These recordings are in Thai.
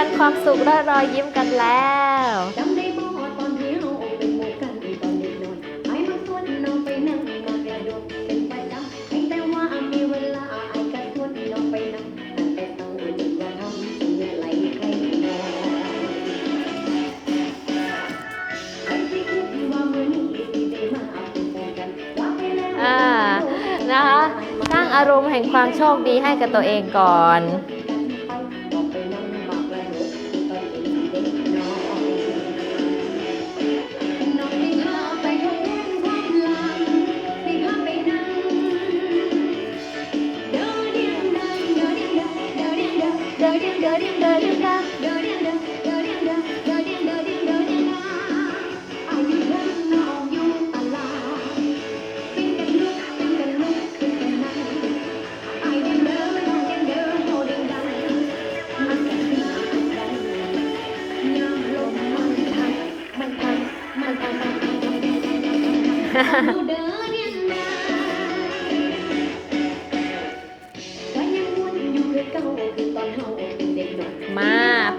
ปันความสุขและรอยยิ้มกันแล้วน้าน้ากระโดดเป็นประจำให้แต่ว่ามีเวลาไอ้ก็ชวนน้องไปนั่งตั้งแต่เช้าจนว่าทำเหนื่อยไหลใครนอนใครที่คิดว่ามื้อนี้สิได้มาเอาเป็นแฟนกันว่าไปแล้วอ่านะคะสร้างอารมณ์แห่งความโชคดีให้กับตัวเองก่อน มา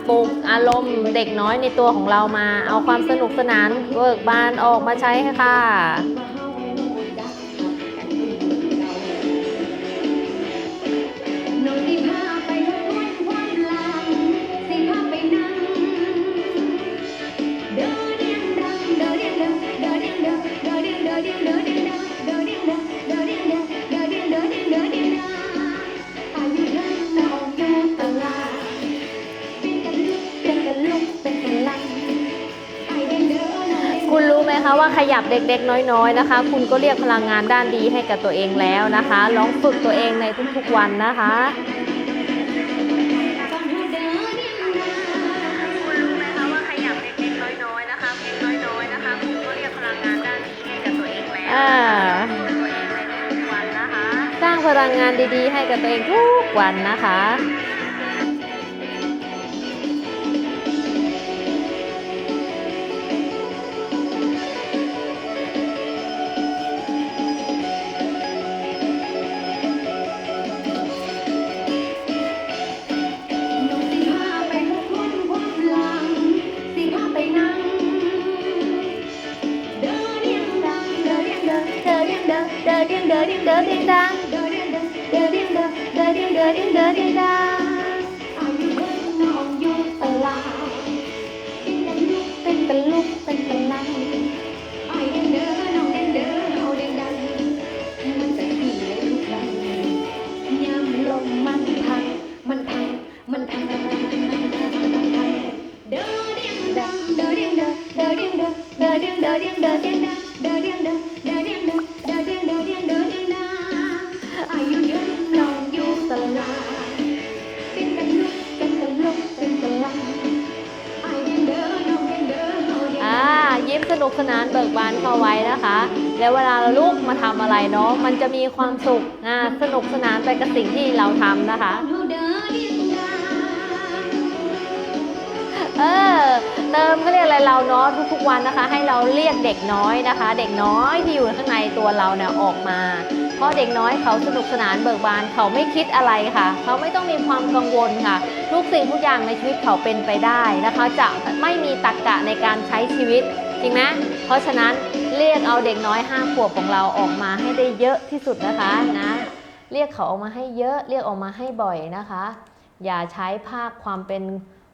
ปลุกอารมณ์เด็กน้อยในตัวของเรามา เอาความสนุกสนานเบิกบานออกมาใช้ค่ะ คุณรู้ไหมคะว่าขยับเด็กๆ น้อยๆนะคะ คุณก็เรียกพลังงานด้านดีให้กับตัวเองแล้วนะคะ ลองฝึกตัวเองในทุกๆวันนะคะตอนเฮาเดินเดียงดังคุณรู้ไหมคะว่าขยับเล็กๆน้อยๆนะคะเพียงน้อยๆนะคะคุณก็เรียกพลังงานด้านดีให้กับตัวเองแล้วอ่าตัวเองในทุกวันนะคะสร้างพลังงานดีๆ ให้กับตัวเองทุกวันนะคะ ดินเกสนานเบิกบานเข้าไว้นะคะ แล้วเวลาเราลุกมาทำอะไรเนาะมันจะมีความสุขอ่าสนุกสนานไปกับสิ่งที่เราทำนะคะ เออเติมเขาเรียกอะไรเราเนาะทุกๆวันนะคะ ให้เราเรียกเด็กน้อยนะคะ เด็กน้อยที่อยู่ข้างในตัวเราเนี่ยออกมาเพราะเด็กน้อยเขาสนุกสนานเบิกบานเขาไม่คิดอะไรค่ะ เขาไม่ต้องมีความกังวลค่ะ ทุกสิ่งทุกอย่างในชีวิตเขาเป็นไปได้นะคะ จะไม่มีตรรกกะในการใช้ชีวิต จริงไหมเพราะฉะนั้นเรียกเอาเด็กน้อยห้าขวบของเราออกมาให้ได้เยอะที่สุดนะคะนะเรียกเขาออกมาให้เยอะเรียกออกมาให้บ่อยนะคะ อย่าใช้ภาคความเป็น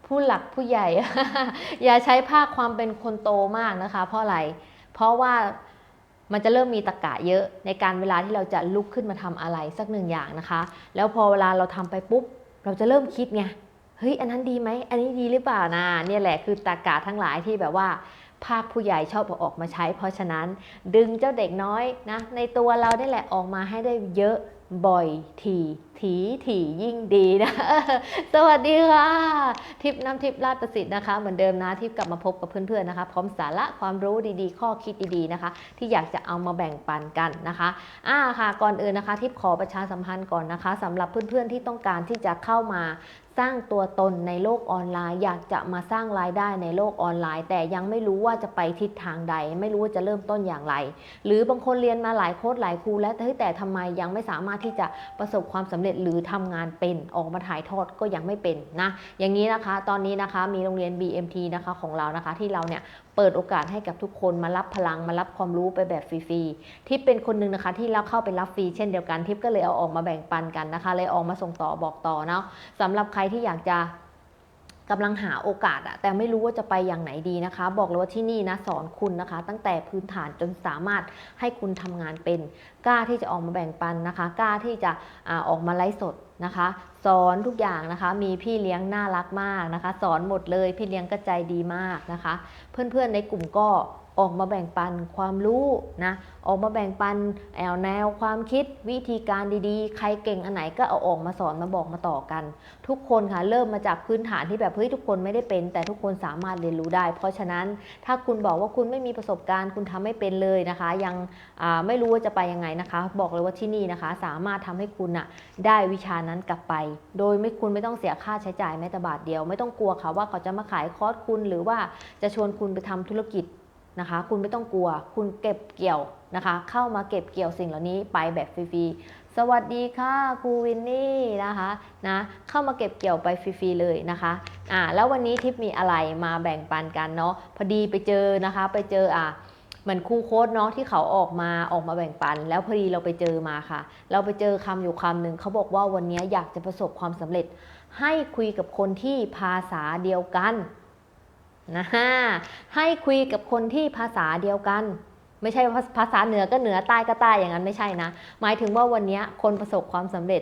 ผู้หลักผู้ใหญ่ อย่าใช้ภาคความเป็นคนโตมากนะคะ เพราะอะไร เพราะว่ามันจะเริ่มมีตะกะเยอะในการเวลาที่เราจะลุกขึ้นมาทำอะไรสักหนึ่งอย่างนะคะ แล้วพอเวลาเราทำไปปุ๊บ เราจะเริ่มคิดไงเฮ้ยอันนั้นดีไหมอันนี้ดีหรือเปล่านะเนี่ยแหละคือตากาทั้งหลายที่แบบว่า ภาคผู้ใหญ่ชอบเอาออกมาใช้ เพราะฉะนั้นดึงเจ้าเด็กน้อยนะในตัวเราได้แหละออกมาให้ได้เยอะบ่อยทีถีถี่ยิ่งดีนะ สวัสดีค่ะ ทิปน้ำทิปลาดประสิทธิ์นะคะ เหมือนเดิมนะทิปกลับมาพบกับเพื่อนๆนะคะ พร้อมสาระความรู้ดีๆ ข้อคิดดีๆนะคะ ที่อยากจะเอามาแบ่งปันกันนะคะอ่าค่ะก่อนอื่นนะคะ ทิปขอประชาสัมพันธ์ก่อนนะคะสำหรับเพื่อนๆที่ต้องการที่จะเข้ามา สร้างตัวตนในโลกออนไลน์ อยากจะมาสร้างรายได้ในโลกออนไลน์ แต่ยังไม่รู้ว่าจะไปทิศทางใด ไม่รู้ว่าจะเริ่มต้นอย่างไร หรือบางคนเรียนมาหลายโค้ดหลายครูแล้วแต่แต่ทำไมยังไม่สามารถที่จะประสบความสำเร็จเร็จหรือทำงานเป็นออกมาถ่ายทอดก็ยังไม่เป็นนะอย่างนี้นะคะ ตอนนี้นะคะมีโรงเรียน BMT นะคะของเรานะคะที่เราเนี่ย เปิดโอกาสให้กับทุกคนมารับพลังมารับความรู้ไปแบบฟรีๆที่เป็นคนหนึ่งนะคะที่เราเข้าไปรับฟรีเช่นเดียวกันทิปก็เลยเอาออกมาแบ่งปันกันนะคะ เลยออกมาส่งต่อบอกต่อเนาะสำหรับใครที่อยากจะกำลังหาโอกาสอะแต่ไม่รู้ว่าจะไปอย่างไหนดีนะคะ บอกเลยว่าที่นี่นะสอนคุณนะคะ ตั้งแต่พื้นฐานจนสามารถให้คุณทำงานเป็น กล้าที่จะออกมาแบ่งปันนะคะ กล้าที่จะอออกมาไลฟ์สด นะคะ สอนทุกอย่างนะคะ มีพี่เลี้ยงน่ารักมากนะคะ สอนหมดเลย พี่เลี้ยงก็ใจดีมากนะคะ เพื่อนๆในกลุ่มก็ ออกมาแบ่งปันความรู้นะออกมาแบ่งปันแนวแนวความคิดวิธีการดีๆ ใครเก่งอันไหนก็เอาออกมาสอนมาบอกมาต่อกัน ทุกคนค่ะเริ่มมาจากพื้นฐานที่แบบเฮ้ยทุกคนไม่ได้เป็น แต่ทุกคนสามารถเรียนรู้ได้ เพราะฉะนั้นถ้าคุณบอกว่าคุณไม่มีประสบการณ์ คุณทำไม่เป็นเลยนะคะ ยังไม่รู้ว่าจะไปยังไงนะคะ บอกเลยว่าที่นี่นะคะ สามารถทำให้คุณน่ะได้วิชานั้นกลับไป โดยไม่คุณไม่ต้องเสียค่าใช้จ่ายแม้แต่บาทเดียว ไม่ต้องกลัวค่ะว่าเขาจะมาขายคอร์สคุณหรือว่าจะชวนคุณไปทำธุรกิจ นะคะ คุณไม่ต้องกลัว คุณเก็บเกี่ยวนะคะ เข้ามาเก็บเกี่ยวสิ่งเหล่านี้ไปแบบฟรีๆ สวัสดีค่ะครูวินนี่นะคะนะเข้ามาเก็บเกี่ยวไปฟรีๆเลยนะคะอ่าแล้ววันนี้ทิปมีอะไรมาแบ่งปันกันเนาะพอดีไปเจอนะคะ ไปเจออ่าเหมือนครูโค้ดเนาะที่เขาออกมาออกมาแบ่งปัน แล้วพอดีเราไปเจอมาค่ะ เราไปเจอคำอยู่คำหนึ่งเขาบอกว่าวันนี้อยากจะประสบความสำเร็จ ให้คุยกับคนที่ภาษาเดียวกัน นะฮะให้คุยกับคนที่ภาษาเดียวกัน ไม่ใช่ภาษาเหนือก็เหนือใต้ก็ใต้อย่างนั้นไม่ใช่นะ หมายถึงว่าวันนี้คนประสบความสำเร็จ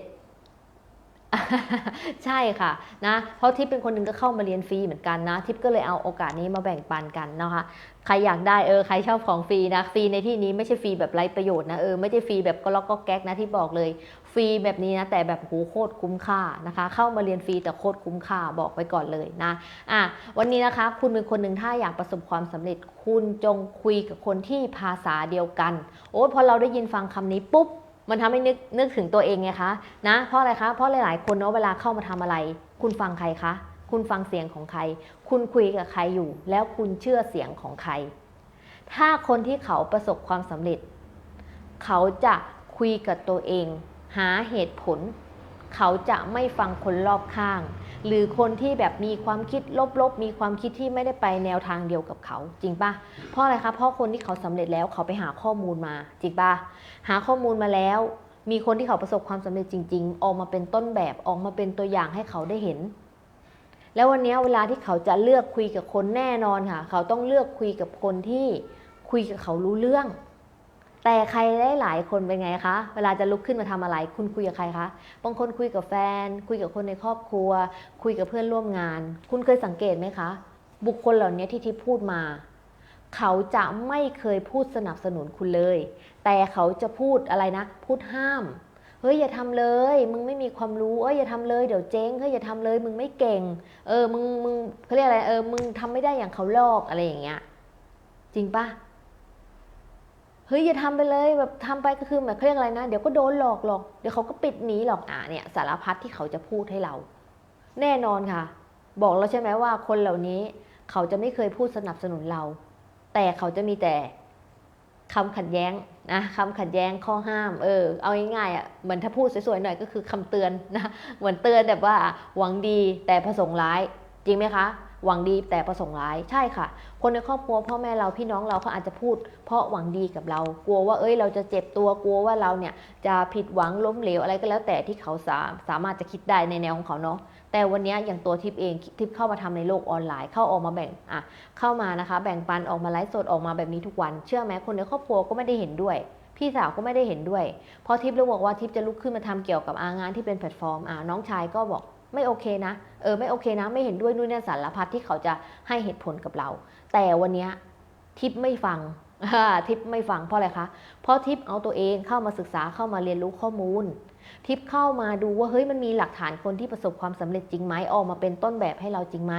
ใช่ค่ะนะเพราะทิปเป็นคนหนึ่งก็เข้ามาเรียนฟรีเหมือนกันนะ ทิปก็เลยเอาโอกาสนี้มาแบ่งปันกันนะคะใครอยากได้เออใครชอบของฟรีนะฟรีในที่นี้ไม่ใช่ฟรีแบบไร้ประโยชน์นะเออไม่ใช่ฟรีแบบก็ล็อกก็แก๊กนะที่บอกเลยฟรีแบบนี้นะแต่แบบโหโคตรคุ้มค่านะคะ เข้ามาเรียนฟรีแต่โคตรคุ้มค่าบอกไว้ก่อนเลยนะอะวันนี้นะคะ คุณเป็นคนหนึ่งถ้าอยากประสบความสำเร็จคุณจงคุยกับคนที่ภาษาเดียวกัน โอ้พอเราได้ยินฟังคำนี้ปุ๊บ มันทำให้นึกนึกถึงตัวเองไงคะนะเพราะอะไรคะเพราะหลาย ๆ คนเนาะเวลาเข้ามาทำอะไร คุณฟังใครคะคุณฟังเสียงของใคร คุณคุยกับใครอยู่ แล้วคุณเชื่อเสียงของใคร ถ้าคนที่เขาประสบความสำเร็จ เขาจะคุยกับตัวเอง หาเหตุผล เขาจะไม่ฟังคนรอบข้าง หรือคนที่แบบมีความคิดลบๆ มีความคิดที่ไม่ได้ไปแนวทางเดียวกับเขา จริงปะเพราะอะไรคะเพราะคนที่เขาสำเร็จแล้วเขาไปหาข้อมูลมา จริงปะหาข้อมูลมาแล้ว มีคนที่เขาประสบความสำเร็จจริง ๆ ออกมาเป็นต้นแบบออกมาเป็นตัวอย่างให้เขาได้เห็น แล้ววันนี้เวลาที่เขาจะเลือกคุยกับคนแน่นอนค่ะ เขาต้องเลือกคุยกับคนที่คุยกับเขารู้เรื่อง แต่ใครได้หลายคนเป็นไงคะ เวลาจะลุกขึ้นมาทำอะไร คุณคุยกับใครคะ บางคนคุยกับแฟน คุยกับคนในครอบครัว คุยกับเพื่อนร่วมงาน คุณเคยสังเกตไหมคะ บุคคลเหล่านี้ที่ที่พูดมา เขาจะไม่เคยพูดสนับสนุนคุณเลย แต่เขาจะพูดอะไรนะ พูดห้าม เฮ้ยอย่าทำเลย มึงไม่มีความรู้ เอ้ยอย่าทำเลยเดี๋ยวเจ๊ง เฮ้ยอย่าทำเลย มึงไม่เก่ง เออ มึง มึงเขาเรียกอะไร เออ มึงทำไม่ได้อย่างเขาลอกอะไรอย่างเงี้ย จริงปะ ฮ้ยอย่าทำไปเลยแบบทำไปก็คือแบบเขาเรียกอะไรนะ เดี๋ยวก็โดนหลอกหรอกเดี๋ยวเขาก็ปิดหนีหรอกอะเนี่ยสารพัดที่เขาจะพูดให้เรา แน่นอนค่ะ บอกแล้วใช่ไหมว่าคนเหล่านี้เขาจะไม่เคยพูดสนับสนุนเรา แต่เขาจะมีแต่คำขัดแย้งนะคำขัดแย้งข้อห้ามเออเอาง่ายๆอะเหมือนถ้าพูดสวยๆหน่อยก็คือคำเตือนนะเหมือนเตือนแบบว่าหวังดีแต่ประสงค์ร้ายจริงไหมคะ หวังดีแต่ประสงค์ร้ายใช่ค่ะ คนในครอบครัวพ่อแม่เราพี่น้องเราเขาอาจจะพูด เพราะหวังดีกับเรา กลัวว่าเอ้ยเราจะเจ็บตัวกลัวว่าเราเนี่ยจะผิดหวังล้มเหลวอะไรก็แล้วแต่ที่เขาสาสามารถจะคิดได้ในแนวของเขาเนาะแต่วันนี้อย่างตัวทิปเองทิปเข้ามาทำในโลกออนไลน์เข้าออกมาแบ่งอะเข้ามานะคะ แบ่งปันออกมาไลฟ์สดออกมาแบบนี้ทุกวัน เชื่อไหมคนในครอบครัวก็ไม่ได้เห็นด้วยพี่สาวก็ไม่ได้เห็นด้วยพราะทิปเลยบอกว่าทิปจะลุกขึ้นมาทำเกี่ยวกับอางานที่เป็นแพลตฟอร์มอ่าน้องชายก็บอก ไม่โอเคนะเออไม่โอเคนะ ไม่เห็นด้วยนู่นนี่สารพัดที่เขาจะให้เหตุผลกับเรา แต่วันนี้ทิปไม่ฟังทิปไม่ฟังเพราะอะไรคะเพราะทิปเอาตัวเองเข้ามาศึกษาเข้ามาเรียนรู้ข้อมูล ทิปเข้ามาดูว่าเฮ้ยมันมีหลักฐานคนที่ประสบความสำเร็จจริงไหมออกมาเป็นต้นแบบให้เราจริงไหม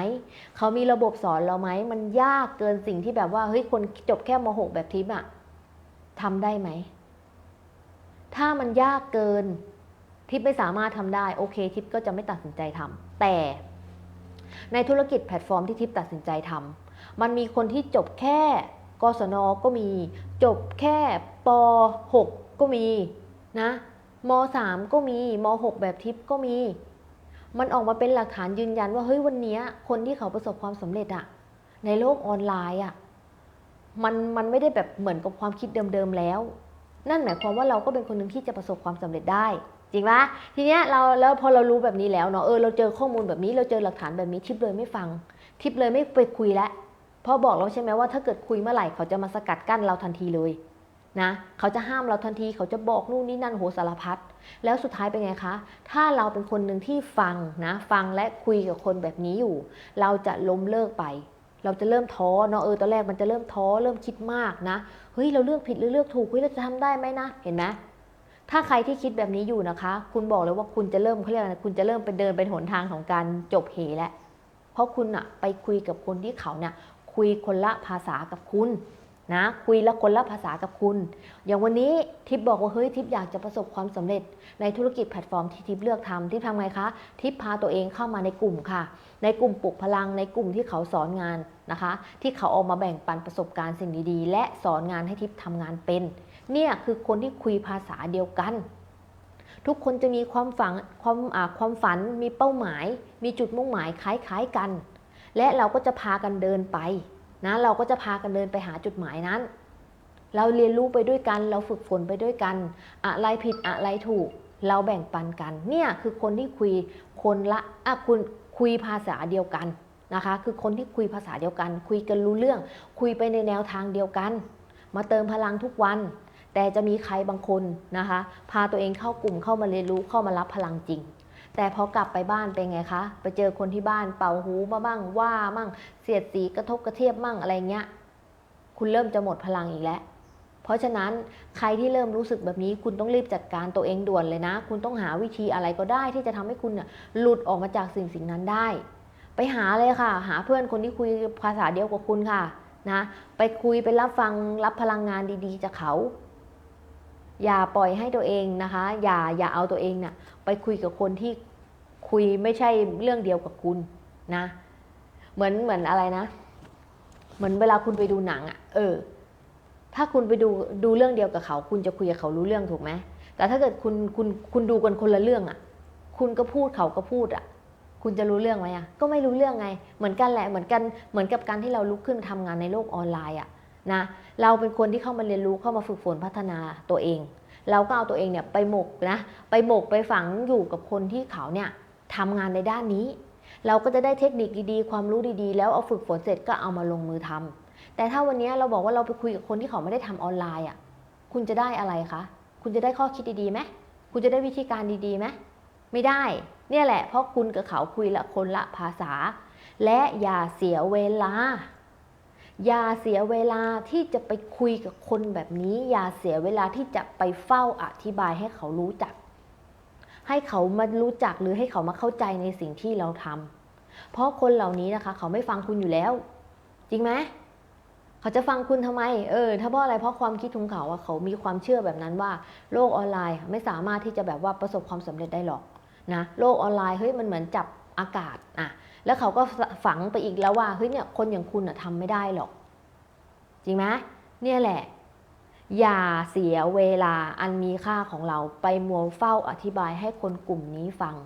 เขามีระบบสอนเราไหมมันยากเกินสิ่งที่แบบว่าเฮ้ยคนจบแค่ม .6 แบบทิปอะทำได้ไหมถ้ามันยากเกิน ทิปไม่สามารถทำได้โอเค ทิปก็จะไม่ตัดสินใจทำแต่ในธุรกิจแพลตฟอร์มที่ทิปตัดสินใจทำมันมีคนที่จบแค่กศนก็มี จบแค่ป .6 ก็มีนะม 3 ก็มีม 6 แบบทิปก็มี มันออกมาเป็นหลักฐานยืนยันว่าเฮ้ยวันนี้คนที่เขาประสบความสำเร็จอะในโลกออนไลน์อะมันมันไม่ได้แบบเหมือนกับความคิดเดิมๆแล้ว นั่นหมายความว่าเราก็เป็นคนหนึ่งที่จะประสบความสำเร็จได้ จริงปะทีเนี้ยเราแล้วพอเรารู้แบบนี้แล้วเนาะเออเราเจอข้อมูลแบบนี้เราเจอหลักฐานแบบนี้ทิปเลยไม่ฟัง ทิปเลยไม่ไปคุยแล้วพราะบอกเราใช่ไหมว่าถ้าเกิดคุยเมื่อไหร่เขาจะมาสกัดกั้นเราทันทีเลยนะเขาจะห้ามเราทันทีเขาจะบอกนู่นนี่นั่นโหสารพัดแล้วสุดท้ายเป็นไงคะ ถ้าเราเป็นคนหนึ่งที่ฟังนะ ฟังและคุยกับคนแบบนี้อยู่ เราจะล้มเลิกไป เราจะเริ่มท้อเนาะเออตอนแรกมันจะเริ่มท้อเริ่มคิดมากนะเฮ้ยเราเลือกผิดหรือเลือกถูกเฮ้ยเราจะทำได้ไหมนะ เห็นไหม ถ้าใครที่คิดแบบนี้อยู่นะคะ คุณบอกเลยว่าคุณจะเริ่มเขาเรียกอะไรคุณจะเริ่มไปเดินเป็นหนทางของการจบเหแล้วเพราะคุณอะไปคุยกับคนที่เขาเนี่ยคุยคนละภาษากับคุณนะคุยละคนละภาษากับคุณ อย่างวันนี้ทิปบอกว่าเฮ้ยทิปอยากจะประสบความสำเร็จในธุรกิจแพลตฟอร์มที่ทิปเลือกทำทิปทำไงคะ ทิปพาตัวเองเข้ามาในกลุ่มค่ะ ในกลุ่มปลุกพลังในกลุ่มที่เขาสอนงานนะคะ ที่เขาออกมาแบ่งปันประสบการณ์สิ่งดีๆ และสอนงานให้ทิปทำงานเป็น เนี่ยคือคนที่คุยภาษาเดียวกัน ทุกคนจะมีความฝันความความฝันมีเป้าหมาย มีจุดมุ่งหมายคล้ายๆกัน และเราก็จะพากันเดินไปนะเราก็จะพากันเดินไปหาจุดหมายนั้น เราเรียนรู้ไปด้วยกัน เราฝึกฝนไปด้วยกัน อะไรผิดอะไรถูก เราแบ่งปันกัน เนี่ยคือคนที่คุยคนละอะคุณคุยภาษาเดียวกันนะคะ คือคนที่คุยภาษาเดียวกัน คุยกันรู้เรื่อง คุยไปในแนวทางเดียวกัน มาเติมพลังทุกวัน แต่จะมีใครบางคนนะคะ พาตัวเองเข้ากลุ่มเข้ามาเรียนรู้เข้ามารับพลังจริง แต่พอกลับไปบ้านเป็นไงคะ ไปเจอคนที่บ้านเป่าหูมาบ้างว่ามั่งเสียดสีกระทบกระเทียบมั่งอะไรเงี้ย คุณเริ่มจะหมดพลังอีกแล้วเพราะฉะนั้นใครที่เริ่มรู้สึกแบบนี้ คุณต้องรีบจัดการตัวเองด่วนเลยนะ คุณต้องหาวิธีอะไรก็ได้ที่จะทำให้คุณเนี่ยหลุดออกมาจากสิ่งสิ่งนั้นได้ ไปหาเลยค่ะ หาเพื่อนคนที่คุยภาษาเดียวกับคุณค่ะนะไปคุยไปรับฟังรับพลังงานดี ๆจากเขา อย่าปล่อยให้ตัวเองนะคะ อย่าอย่าเอาตัวเองเนี่ยไปคุยกับคนที่คุยไม่ใช่เรื่องเดียวกับคุณนะ เหมือนเหมือนอะไรนะ เหมือนเวลาคุณไปดูหนังอะ่ะ เออ ถ้าคุณไปดูดูเรื่องเดียวกับเขา คุณจะคุยกับเขารู้เรื่องถูกไหมแต่ถ้าเกิดคุณคุณคุณดูกันคนละเรื่องอะ่ะ คุณก็พูดเขาก็พูดอะ คุณจะรู้เรื่องไหมอะ ก็ไม่รู้เรื่องไง เหมือนกันแหละเหมือนกันเหมือนกับการที่เราลุกขึ้นทำงานในโลกออนไลน์อะ นะเราเป็นคนที่เข้ามาเรียนรู้เข้ามาฝึกฝนพัฒนาตัวเอง เราก็เอาตัวเองเนี่ยไปหมกนะไปหมกไปฝังอยู่กับคนที่เขาเนี่ยทำงานในด้านนี้ เราก็จะได้เทคนิคดีๆ ความรู้ดีๆ แล้วเอาฝึกฝนเสร็จก็เอามาลงมือทำแต่ถ้าวันนี้เราบอกว่าเราไปคุยกับคนที่เขาไม่ได้ทำออนไลน์อะคุณจะได้อะไรคะคุณจะได้ข้อคิดดีๆไหมคุณจะได้วิธีการดีๆไหมไม่ได้ เนี่ยแหละเพราะคุณกับเขาคุยละคนละภาษา และอย่าเสียเวลา อย่าเสียเวลาที่จะไปคุยกับคนแบบนี้ อย่าเสียเวลาที่จะไปเฝ้าอธิบายให้เขารู้จัก ให้เขามารู้จักหรือให้เขามาเข้าใจในสิ่งที่เราทำเพราะคนเหล่านี้นะคะ เขาไม่ฟังคุณอยู่แล้ว จริงไหมเขาจะฟังคุณทำไม เออ ถ้าเพราะอะไร เพราะความคิดของเขาอะเขามีความเชื่อแบบนั้นว่า โลกออนไลน์ไม่สามารถที่จะแบบว่าประสบความสำเร็จได้หรอกนะ โลกออนไลน์เฮ้ยมันเหมือนจับอากาศอะ แล้วเขาก็ฝังไปอีกแล้วว่าเฮ้ยเนี่ยคนอย่างคุณอะทำไม่ได้หรอก จริงไหมเนี่ยแหละ อย่าเสียเวลาอันมีค่าของเราไปมัวเฝ้าอธิบายให้คนกลุ่มนี้ฟัง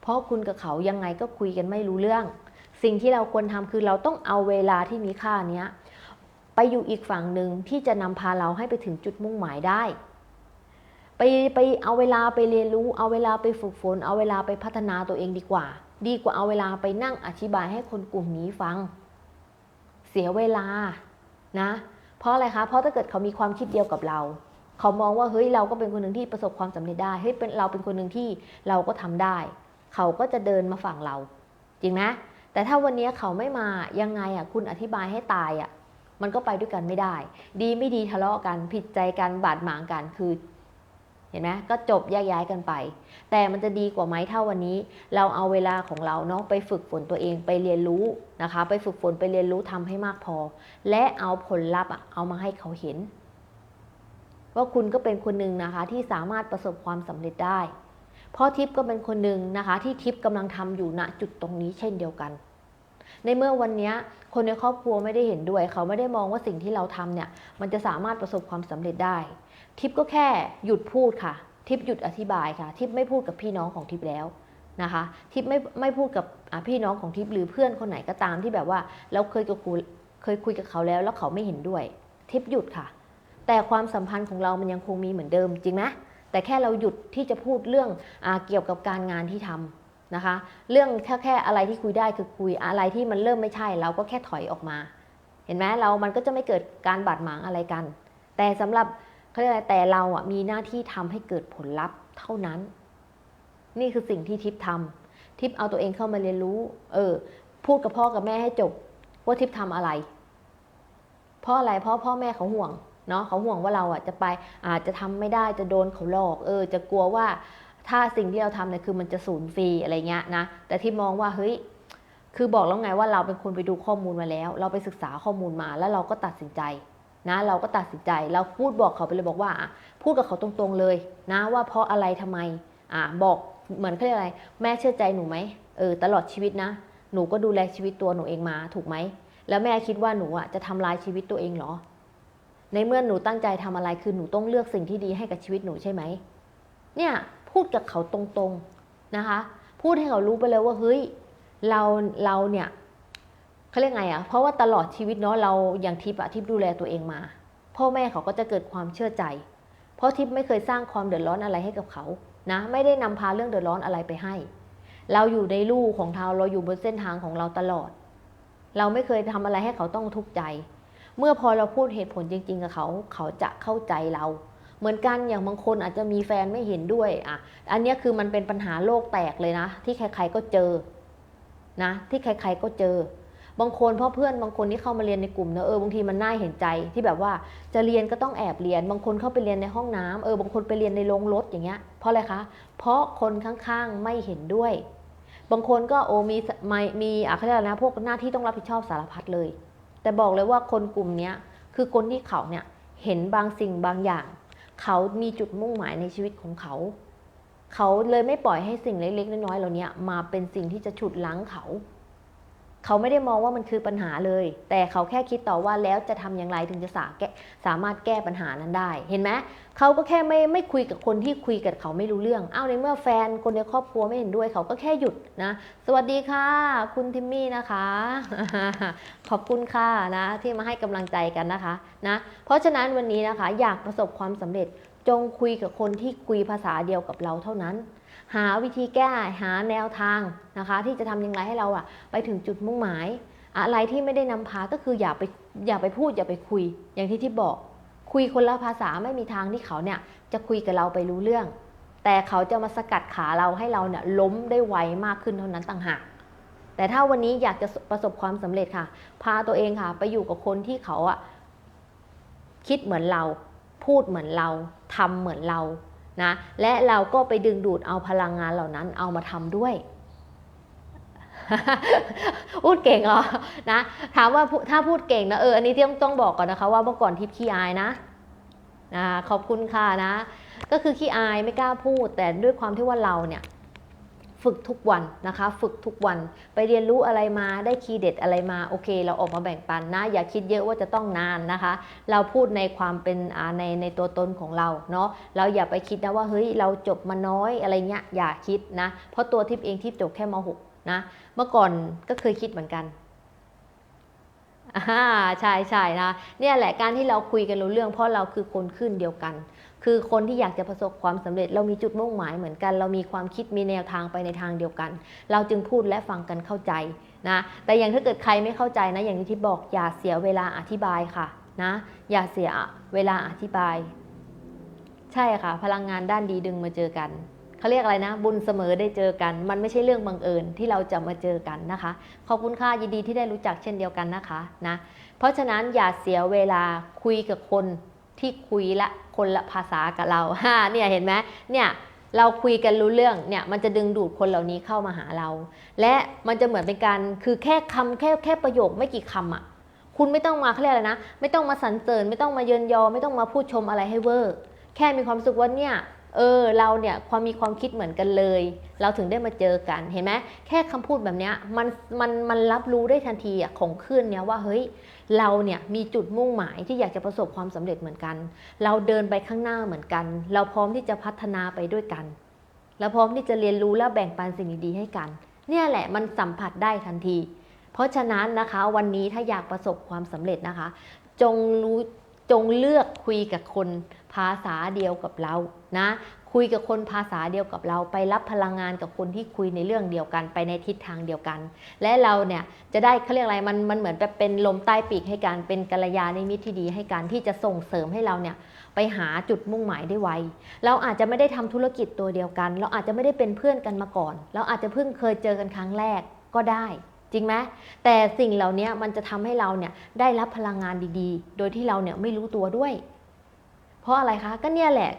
เพราะคุณกับเขายังไงก็คุยกันไม่รู้เรื่อง สิ่งที่เราควรทำคือเราต้องเอาเวลาที่มีค่าเนี้ยไปอยู่อีกฝั่งหนึ่งที่จะนำพาเราให้ไปถึงจุดมุ่งหมายได้ไปไปเอาเวลาไปเรียนรู้ เอาเวลาไปฝึกฝน เอาเวลาไปพัฒนาตัวเองดีกว่า ดีกว่าเอาเวลาไปนั่งอธิบายให้คนกลุ่มนี้ฟัง เสียเวลานะ เพราะอะไรคะ เพราะถ้าเกิดเขามีความคิดเดียวกับเรา เขามองว่าเฮ้ยเราก็เป็นคนหนึ่งที่ประสบความสำเร็จได้เฮ้ยเป็นเราเป็นคนหนึ่งที่เราก็ทำได้ เขาก็จะเดินมาฝั่งเรา จริงไหมแต่ถ้าวันนี้เขาไม่มายังไงอะคุณอธิบายให้ตายอะมันก็ไปด้วยกันไม่ได้ ดีไม่ดีทะเลาะกันผิดใจกันบาดหมางกันคือ เห็นไหมก็จบแยกย้ายกันไป แต่มันจะดีกว่าไหมถ้าวันนี้ เราเอาเวลาของเราเนาะไปฝึกฝนตัวเองไปเรียนรู้นะคะ ไปฝึกฝนไปเรียนรู้ทำให้มากพอ และเอาผลลัพธ์อะเอามาให้เขาเห็น ว่าคุณก็เป็นคนหนึ่งนะคะที่สามารถประสบความสำเร็จได้ เพราะทิพย์ก็เป็นคนหนึ่งนะคะ ที่ทิพย์กำลังทำอยู่ณจุดตรงนี้เช่นเดียวกัน ในเมื่อวันนี้คนในครอบครัวไม่ได้เห็นด้วย เขาไม่ได้มองว่าสิ่งที่เราทำเนี่ยมันจะสามารถประสบความสำเร็จได้ ทิพก็แค่หยุดพูดค่ะ ทิปหยุดอธิบายค่ะ ทิปไม่พูดกับพี่น้องของทิปแล้วนะคะ ทิปไม่ไม่พูดกับพี่น้องของทิปหรือเพื่อนคนไหนก็ตามที่แบบว่าเราเคยกับคุยเคยคุยกับเขาแล้ว แล้วเขาไม่เห็นด้วย ทิปหยุดค่ะ แต่ความสัมพันธ์ของเรามันยังคงมีเหมือนเดิมจริงไหมแต่แค่เราหยุดที่จะพูดเรื่องอเกี่ยวกับการงานที่ทำนะคะ เรื่องแค่แค่อะไรที่คุยได้คือคุยอะไรที่มันเริ่มไม่ใช่ เราก็แค่ถอยออกมา เห็นไหมเรามันก็จะไม่เกิดการบาดหมางอะไรกัน แต่สำหรับ เขาเรียกอะไรแต่เราอะมีหน้าที่ทำให้เกิดผลลัพธ์เท่านั้น นี่คือสิ่งที่ทิปทำทิปเอาตัวเองเข้ามาเรียนรู้ เออ พูดกับพ่อกับแม่ให้จบ ว่าทิปทำอะไร เพราะอะไรเพราะพ่อแม่เขาห่วงเนาะเขาห่วงว่าเราอะจะไปอาจจะทำไม่ได้จะโดนเขาหลอก เออ จะกลัวว่าถ้าสิ่งที่เราทำเนี่ยคือมันจะสูญฟรีอะไรเงี้ยนะแต่ที่มองว่าเฮ้ยคือบอกแล้วไงว่าเราเป็นคนไปดูข้อมูลมาแล้ว เราไปศึกษาข้อมูลมาแล้วเราก็ตัดสินใจ นะเราก็ตัดสินใจเราพูดบอกเขาไปเลยบอกว่าอะพูดกับเขาตรงๆเลยนะว่าเพราะอะไรทำไมอะบอกเหมือนเขาเรียกอะไร แม่เชื่อใจหนูไหมเออตลอดชีวิตนะ หนูก็ดูแลชีวิตตัวหนูเองมาถูกไหมแล้วแม่คิดว่าหนูอะจะทำลายชีวิตตัวเองเหรอ ในเมื่อหนูตั้งใจทำอะไรคือหนูต้องเลือกสิ่งที่ดีให้กับชีวิตหนูใช่ไหมเนี่ยพูดกับเขาตรงๆนะคะ พูดให้เขารู้ไปเลยว่าเฮ้ยเราเราเนี่ย เขาเรียกไงอะ่ะเพราะว่าตลอดชีวิตเนาะเราอย่างทิพย์อะทิพย์ดูแลตัวเองมา พ่อแม่เขาก็จะเกิดความเชื่อใจ เพราะทิพย์ไม่เคยสร้างความเดือดร้อนอะไรให้กับเขานะ ไม่ได้นำพาเรื่องเดือดร้อนอะไรไปให้ เราอยู่ในลู่ของเราเราอยู่บนเส้นทางของเราตลอด เราไม่เคยทำอะไรให้เขาต้องทุกข์ใจ เมื่อพอเราพูดเหตุผลจริง ๆ กับเขา เขาจะเข้าใจเรา เหมือนกันอย่างบางคนอาจจะมีแฟนไม่เห็นด้วยอะอันนี้คือมันเป็นปัญหาโลกแตกเลยนะ ที่ใครๆก็เจอนะ ที่ใครๆก็เจอ บางคนพราะเพื่อนบางคนที่เข้ามาเรียนในกลุ่มเนอะเออบางทีมันน่าเห็นใจที่แบบว่าจะเรียนก็ต้องแอบเรียน บางคนเข้าไปเรียนในห้องน้ำเออบางคนไปเรียนในโรงรถอย่างเงี้ยเพราะอะไรคะ เพราะคนข้างๆไม่เห็นด้วย บางคนก็โอ้มีไม่มีอะเขาเรียกอะไรนะพวกหน้าที่ต้องรับผิดชอบสารพัดเลย แต่บอกเลยว่าคนกลุ่มนี้คือคนที่เขาเนี่ยเห็นบางสิ่งบางอย่าง เขามีจุดมุ่งหมายในชีวิตของเขา เขาเลยไม่ปล่อยให้สิ่งเล็กๆน้อยๆเหล่านี้มาเป็นสิ่งที่จะฉุดล้างเขา เขาไม่ได้มองว่ามันคือปัญหาเลย แต่เขาแค่คิดต่อว่าแล้วจะทำอย่างไรถึงจะสาแกสามารถแก้ปัญหานั้นได้ เห็นไหมเขาก็แค่ไม่ไม่คุยกับคนที่คุยกับเขาไม่รู้เรื่องอ้าวในเมื่อแฟนคนในครอบครัวไม่เห็นด้วย เขาก็แค่หยุดนะ สวัสดีค่ะ คุณทิมมี่นะคะ ขอบคุณค่ะนะที่มาให้กำลังใจกันนะคะนะเพราะฉะนั้นวันนี้นะคะอยากประสบความสำเร็จจงคุยกับคนที่คุยภาษาเดียวกับเราเท่านั้น หาวิธีแก้หาแนวทางนะคะ ที่จะทำอย่างไรให้เราอะไปถึงจุดมุ่งหมาย อะไรที่ไม่ได้นำพาก็คืออย่าไปอย่าไปพูดอย่าไปคุย อย่างที่ที่บอก คุยคนละภาษาไม่มีทางที่เขาเนี่ยจะคุยกับเราไปรู้เรื่อง แต่เขาจะมาสกัดขาเราให้เราเนี่ยล้มได้ไวมากขึ้นเท่านั้นต่างหากแต่ถ้าวันนี้อยากจะประสบความสำเร็จค่ะ พาตัวเองค่ะ ไปอยู่กับคนที่เขาอะคิดเหมือนเรา พูดเหมือนเราทำเหมือนเรา นะและเราก็ไปดึงดูดเอาพลังงานเหล่านั้นเอามาทำด้วยพูดเก่งเหรอนะถามว่าถ้าพูดเก่งนะเอออันนี้ที่ต้องบอกก่อนนะคะ ว่าเมื่อก่อนทิพย์ขี้อายนะนะขอบคุณค่ะนะ ก็คือขี้อายไม่กล้าพูด แต่ด้วยความที่ว่าเราเนี่ย ฝึกทุกวันนะคะ ฝึกทุกวันไปเรียนรู้อะไรมาได้คีย์เด็ดอะไรมาโอเค เราออกมาแบ่งปันนะ อย่าคิดเยอะว่าจะต้องนานนะคะ เราพูดในความเป็นในในตัวตนของเราเนาะเราอย่าไปคิดนะว่าเฮ้ยเราจบมาน้อยอะไรเงี้ยอย่าคิดนะ เพราะตัวทิพย์เองทิพย์จบแค่ม .6 นะเมื่อก่อนก็เคยคิดเหมือนกัน อ่าใช่ใช่นะเนี่ยแหละการที่เราคุยกันรู้เรื่องเพราะเราคือคนขึ้นเดียวกัน คือคนที่อยากจะประสบความสำเร็จ เรามีจุดมุ่งหมายเหมือนกัน เรามีความคิดมีแนวทางไปในทางเดียวกัน เราจึงพูดและฟังกันเข้าใจนะแต่อย่างถ้าเกิดใครไม่เข้าใจนะอย่างที่บอกอย่าเสียเวลาอธิบายค่ะนะอย่าเสียเวลาอธิบาย ใช่ค่ะ พลังงานด้านดีดึงมาเจอกัน เขาเรียกอะไรนะ บุญเสมอได้เจอกัน มันไม่ใช่เรื่องบังเอิญที่เราจะมาเจอกันนะคะ ขอบคุณค่ะยินดีที่ได้รู้จักเช่นเดียวกันนะคะนะเพราะฉะนั้นอย่าเสียเวลาคุยกับคนที่คุยละคนละภาษากับเราฮ่าเนี่ยเห็นไหมเนี่ยเราคุยกันรู้เรื่องเนี่ยมันจะดึงดูดคนเหล่านี้เข้ามาหาเรา และมันจะเหมือนเป็นการคือแค่คำแค่แค่ประโยคไม่กี่คำอะคุณไม่ต้องมาเขาเรียกอะไรนะ ไม่ต้องมาสรรเสริญไม่ต้องมาเยินยอ ไม่ต้องมาพูดชมอะไรให้เวอร์ แค่มีความรู้สึกว่าเนี่ย เออเราเนี่ยความมีความคิดเหมือนกันเลย เราถึงได้มาเจอกันเห็นไหมแค่คำพูดแบบนี้มันมันมันรับรู้ได้ทันทีอะของขึ้นเนี่ยว่าเฮ้ยเราเนี่ยมีจุดมุ่งหมายที่อยากจะประสบความสำเร็จเหมือนกัน เราเดินไปข้างหน้าเหมือนกัน เราพร้อมที่จะพัฒนาไปด้วยกัน เราพร้อมที่จะเรียนรู้และแบ่งปันสิ่งดีๆให้กัน เนี่ยแหละมันสัมผัสได้ทันที เพราะฉะนั้นนะคะวันนี้ถ้าอยากประสบความสำเร็จนะคะ จงรู้ จงเลือกคุยกับคนภาษาเดียวกับเรานะคุยกับคนภาษาเดียวกับเราไปรับพลังงานกับคนที่คุยในเรื่องเดียวกันไปในทิศทางเดียวกัน และเราเนี่ยจะได้เขาเรียกอะไรมันมันเหมือนแบบเป็นลมใต้ปีกให้กันเป็นกัลยาณมิตรที่ดีให้กันที่จะส่งเสริมให้เราเนี่ยไปหาจุดมุ่งหมายได้ไวเราอาจจะไม่ได้ทำธุรกิจตัวเดียวกัน เราอาจจะไม่ได้เป็นเพื่อนกันมาก่อน เราอาจจะเพิ่งเคยเจอกันครั้งแรกก็ได้ จริงไหมแต่สิ่งเหล่านี้มันจะทำให้เราเนี่ยได้รับพลังงานดี ๆ โดยที่เราเนี่ยไม่รู้ตัวด้วย เพราะอะไรคะก็เนี่ยแหละ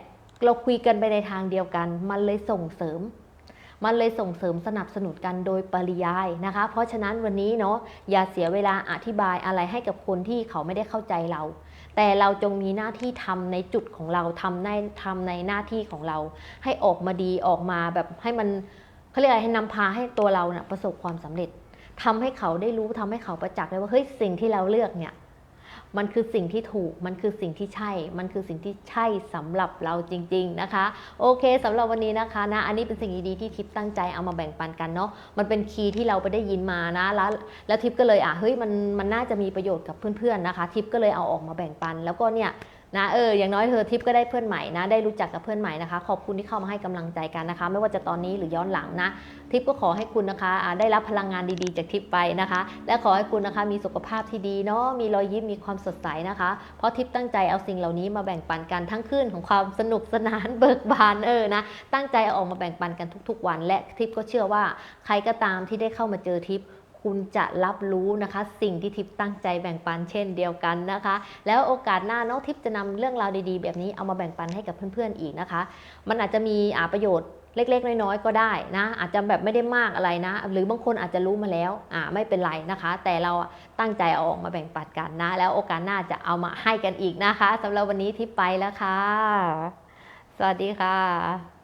เราคุยกันไปในทางเดียวกัน มันเลยส่งเสริม มันเลยส่งเสริมสนับสนุนกันโดยปริยายนะคะ เพราะฉะนั้นวันนี้เนาะอย่าเสียเวลาอธิบายอะไรให้กับคนที่เขาไม่ได้เข้าใจเรา แต่เราจงมีหน้าที่ทำในจุดของเราทำในทำในหน้าที่ของเรา ให้ออกมาดีออกมาแบบให้มันเขาเรียกอะไรให้นำพาให้ตัวเราเนี่ยประสบความสำเร็จ ทำให้เขาได้รู้ทำให้เขาประจักษ์ได้ว่าเฮ้ยสิ่งที่เราเลือกเนี่ย มันคือสิ่งที่ถูก มันคือสิ่งที่ใช่ มันคือสิ่งที่ใช่สำหรับเราจริง ๆนะคะ โอเคสำหรับวันนี้นะคะนะ อันนี้เป็นสิ่งดีๆที่ทิปตั้งใจเอามาแบ่งปันกันเนาะ มันเป็นคีย์ที่เราไปได้ยินมานะ แล้วแล้วทิปก็เลยอะเฮ้ยมันมันน่าจะมีประโยชน์กับเพื่อนๆนะคะ ทิปก็เลยเอาออกมาแบ่งปัน แล้วก็เนี่ย นะเอออย่างน้อยเธอทิปก็ได้เพื่อนใหม่นะได้รู้จักกับเพื่อนใหม่นะคะ ขอบคุณที่เข้ามาให้กำลังใจกันนะคะ ไม่ว่าจะตอนนี้หรือย้อนหลังนะ ทิปก็ขอให้คุณนะคะได้รับพลังงานดีๆ จากทิปไปนะคะ และขอให้คุณนะคะมีสุขภาพที่ดีเนาะมีรอยยิ้มมีความสดใสนะคะ เพราะทิปตั้งใจเอาสิ่งเหล่านี้มาแบ่งปันกันทั้งคืนของความสนุกสนานเบิกบานเออนะตั้งใจเอาออกมาแบ่งปันกันทุก ๆ วัน และทิปก็เชื่อว่าใครก็ตามที่ได้เข้ามาเจอทิป คุณจะรับรู้นะคะ สิ่งที่ทิปตั้งใจแบ่งปันเช่นเดียวกันนะคะ แล้วโอกาสหน้าเนาะทิปจะนำเรื่องราวดีๆ แบบนี้เอามาแบ่งปันให้กับเพื่อนๆอีกนะคะ มันอาจจะมีอาประโยชน์เล็ก ๆ น้อยๆก็ได้นะอาจจะแบบไม่ได้มากอะไรนะ หรือบางคนอาจจะรู้มาแล้วอ่าไม่เป็นไรนะคะ แต่เราตั้งใจเอาออกมาแบ่งปันกันนะ แล้วโอกาสหน้าจะเอามาให้กันอีกนะคะสำหรับวันนี้ทิปไปแล้วค่ะ สวัสดีค่ะ